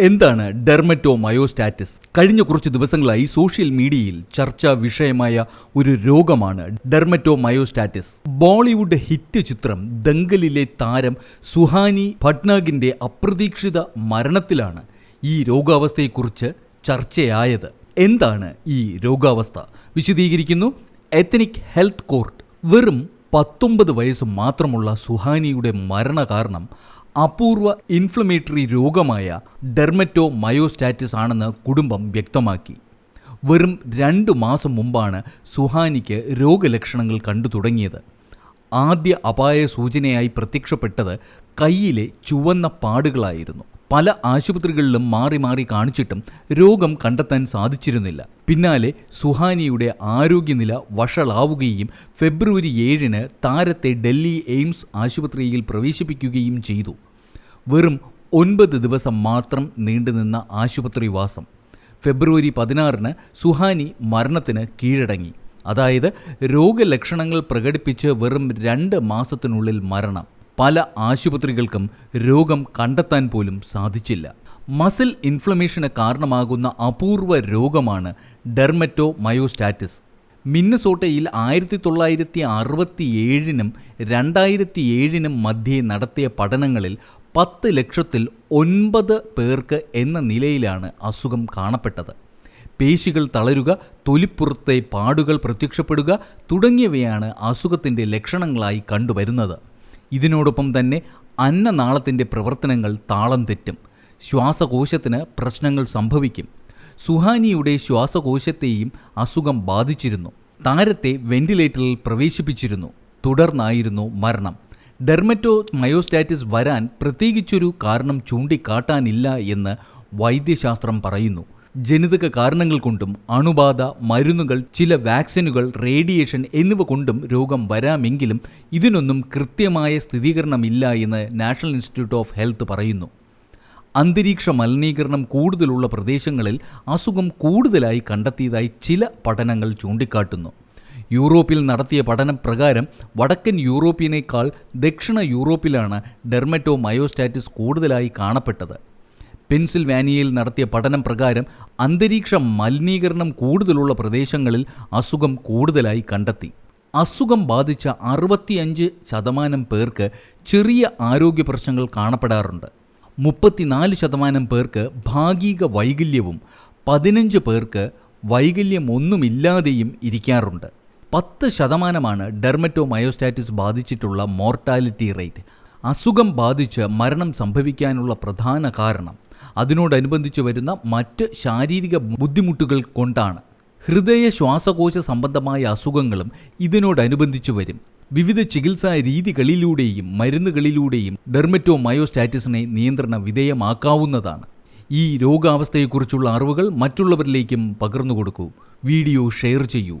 എന്താണ് ഡെർമറ്റോ മയോസ്റ്റാറ്റിസ് കഴിഞ്ഞ കുറച്ച് ദിവസങ്ങളായി സോഷ്യൽ മീഡിയയിൽ ചർച്ചാ വിഷയമായ ഒരു രോഗമാണ് ഡെർമറ്റോ മയോസ്റ്റാറ്റിസ് ബോളിവുഡ് ഹിറ്റ് ചിത്രം ദംഗലിലെ താരം സുഹാനി ഭട്നാഗിന്റെ അപ്രതീക്ഷിത മരണത്തിലാണ് ഈ രോഗാവസ്ഥയെക്കുറിച്ച് ചർച്ചയായത്. എന്താണ് ഈ രോഗാവസ്ഥ? വിശദീകരിക്കുന്നു. എത്തനിക് ഹെൽത്ത് കോർട്ട് വെറും പത്തൊമ്പത് വയസ്സ് മാത്രമുള്ള സുഹാനിയുടെ മരണകാരണം അപൂർവ ഇൻഫ്ലമേറ്ററി രോഗമായ ഡെർമറ്റോ മയോസ്റ്റാറ്റിസ് ആണെന്ന് കുടുംബം വ്യക്തമാക്കി. വെറും രണ്ട് മാസം മുമ്പാണ് സുഹാനിക്ക് രോഗലക്ഷണങ്ങൾ കണ്ടു തുടങ്ങിയത്. ആദ്യ അപായ സൂചനയായി പ്രത്യക്ഷപ്പെട്ടത് കയ്യിലെ ചുവന്ന പാടുകളായിരുന്നു. പല ആശുപത്രികളിലും മാറി മാറി കാണിച്ചിട്ടും രോഗം കണ്ടെത്താൻ സാധിച്ചിരുന്നില്ല. പിന്നാലെ സുഹാനിയുടെ ആരോഗ്യനില വഷളാവുകയും ഫെബ്രുവരി ഏഴിന് താരത്തെ ഡൽഹി എയിംസ് ആശുപത്രിയിൽ പ്രവേശിപ്പിക്കുകയും ചെയ്തു. വെറും ഒൻപത് ദിവസം മാത്രം നീണ്ടുനിന്ന ആശുപത്രിവാസം. ഫെബ്രുവരി പതിനാറിന് സുഹാനി മരണത്തിന് കീഴടങ്ങി. അതായത് രോഗലക്ഷണങ്ങൾ പ്രകടിപ്പിച്ച് വെറും രണ്ട് മാസത്തിനുള്ളിൽ മരണം. പല ആശുപത്രികൾക്കും രോഗം കണ്ടെത്താൻ പോലും സാധിച്ചില്ല. മസിൽ ഇൻഫ്ലമേഷന് കാരണമാകുന്ന അപൂർവ രോഗമാണ് ഡെർമറ്റോ മയോസ്റ്റാറ്റിസ് മിന്നസോട്ടയിൽ ആയിരത്തി തൊള്ളായിരത്തി അറുപത്തി ഏഴിനും രണ്ടായിരത്തി ഏഴിനും മധ്യേ നടത്തിയ പഠനങ്ങളിൽ പത്ത് ലക്ഷത്തിൽ ഒൻപത് പേർക്ക് എന്ന നിലയിലാണ് അസുഖം കാണപ്പെട്ടത്. പേശികൾ തളരുക തൊലിപ്പുറത്തെ പാടുകൾ പ്രത്യക്ഷപ്പെടുക തുടങ്ങിയവയാണ് അസുഖത്തിന്റെ ലക്ഷണങ്ങളായി കണ്ടുവരുന്നത്. ഇതിനോടൊപ്പം തന്നെ അന്നനാളത്തിന്റെ പ്രവർത്തനങ്ങൾ താളം തെറ്റും. ശ്വാസകോശത്തിന് പ്രശ്നങ്ങൾ സംഭവിക്കും. സുഹാനിയുടെ ശ്വാസകോശത്തെയും അസുഖം ബാധിച്ചിരുന്നു. താരത്തെ വെന്റിലേറ്ററിൽ പ്രവേശിപ്പിച്ചിരുന്നു. തുടർന്നായിരുന്നു മരണം. ഡെർമറ്റോ മയോസ്റ്റാറ്റിസ് വരാൻ പ്രത്യേകിച്ചൊരു കാരണം ചൂണ്ടിക്കാട്ടാനില്ല എന്ന് വൈദ്യശാസ്ത്രം പറയുന്നു. ജനിതക കാരണങ്ങൾ കൊണ്ടും അണുബാധ മരുന്നുകൾ ചില വാക്സിനുകൾ റേഡിയേഷൻ എന്നിവ കൊണ്ടും രോഗം വരാമെങ്കിലും ഇതിനൊന്നും കൃത്യമായ സ്ഥിരീകരണമില്ല എന്ന് നാഷണൽ ഇൻസ്റ്റിറ്റ്യൂട്ട് ഓഫ് ഹെൽത്ത് പറയുന്നു. അന്തരീക്ഷ മലിനീകരണം കൂടുതലുള്ള പ്രദേശങ്ങളിൽ അസുഖം കൂടുതലായി കണ്ടെത്തിയതായി ചില പഠനങ്ങൾ ചൂണ്ടിക്കാട്ടുന്നു. യൂറോപ്പിൽ നടത്തിയ പഠനം പ്രകാരം വടക്കൻ യൂറോപ്പിനേക്കാൾ ദക്ഷിണ യൂറോപ്പിലാണ് ഡെർമറ്റോ മയോസ്റ്റാറ്റിസ് കൂടുതലായി കാണപ്പെട്ടത്. പെൻസിൽവാനിയയിൽ നടത്തിയ പഠനം പ്രകാരം അന്തരീക്ഷ മലിനീകരണം കൂടുതലുള്ള പ്രദേശങ്ങളിൽ അസുഖം കൂടുതലായി കണ്ടെത്തി. അസുഖം ബാധിച്ച അറുപത്തിയഞ്ച് ശതമാനം പേർക്ക് ചെറിയ ആരോഗ്യ പ്രശ്നങ്ങൾ കാണപ്പെടാറുണ്ട്. മുപ്പത്തിനാല് ശതമാനം പേർക്ക് ഭാഗിക വൈകല്യവും പതിനഞ്ച് പേർക്ക് വൈകല്യമൊന്നുമില്ലാതെയും ഇരിക്കാറുണ്ട്. പത്ത് ശതമാനമാണ് ഡെർമറ്റോമയോസ്റ്റാറ്റിസ് ബാധിച്ചിട്ടുള്ള മോർട്ടാലിറ്റി റേറ്റ്. അസുഖം ബാധിച്ച് മരണം സംഭവിക്കാനുള്ള പ്രധാന കാരണം. അതിനോടനുബന്ധിച്ച് വരുന്ന മറ്റ് ശാരീരിക ബുദ്ധിമുട്ടുകൾ കൊണ്ടാണ്. ഹൃദയ ശ്വാസകോശ സംബന്ധമായ അസുഖങ്ങളും ഇതിനോടനുബന്ധിച്ച് വരും. വിവിധ ചികിത്സാ രീതികളിലൂടെയും മരുന്നുകളിലൂടെയും ഡെർമറ്റോമയോസ്റ്റാറ്റിസിനെ നിയന്ത്രണ വിധേയമാക്കാവുന്നതാണ്. ഈ രോഗാവസ്ഥയെക്കുറിച്ചുള്ള അറിവുകൾ മറ്റുള്ളവരിലേക്കും പകർന്നു കൊടുക്കൂ വീഡിയോ ഷെയർ ചെയ്യൂ.